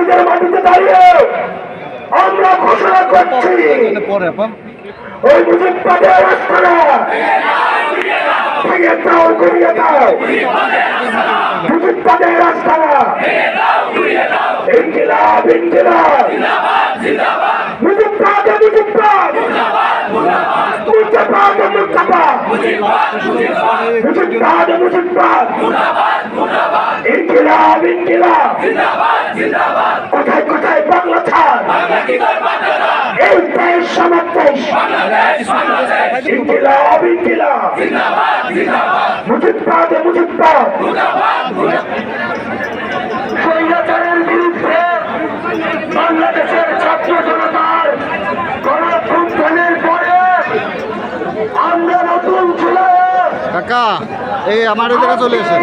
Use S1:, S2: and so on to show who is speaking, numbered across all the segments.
S1: বাঙালিদের মাটিতে দাঁড়িয়ে আমরা ঘোষণা করছি। ওই মুজিব পাঠে রাস্তারা ভেঙে দাও ঘুরিয়ে দাও। মুজিব পাঠে রাস্তারা ইনকিলাব। মুজিব পাঠে মুজিব পাঠ ইনকিলাব ইনকিলাব কোথায় কোথায় বাংলা ছাড়? এই দেশ আমার দেশ ইনকিলাব স্বৈরাচারের বিরুদ্ধে বাংলাদেশের ছাত্র জনতার গণঅভ্যুত্থানের পরে আমরা নতুন জুলাই
S2: কাকা এই আমার চলে এসেন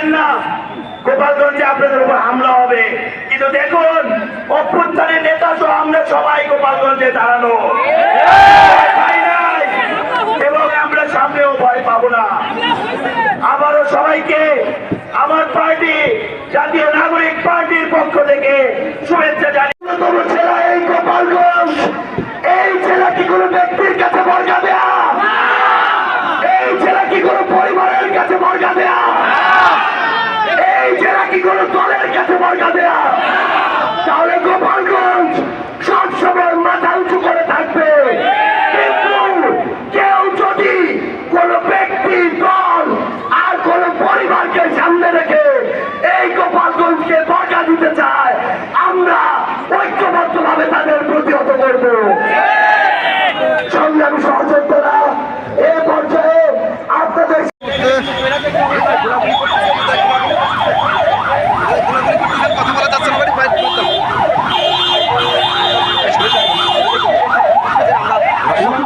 S1: গোপালগঞ্জ না। গোপালগঞ্জে আপনাদের উপর হামলা হবে। কিন্তু দেখুন, অভ্যুত্থানের নেতা তো আমরা সবাই গোপালগঞ্জে দাঁড়ানো। আমরা সামনেও ভয় পাবো না। আবারও সবাইকে আমার পার্টি, জাতীয় নাগরিক পার্টির পক্ষ থেকে শুভেচ্ছা জানিয়ে করবো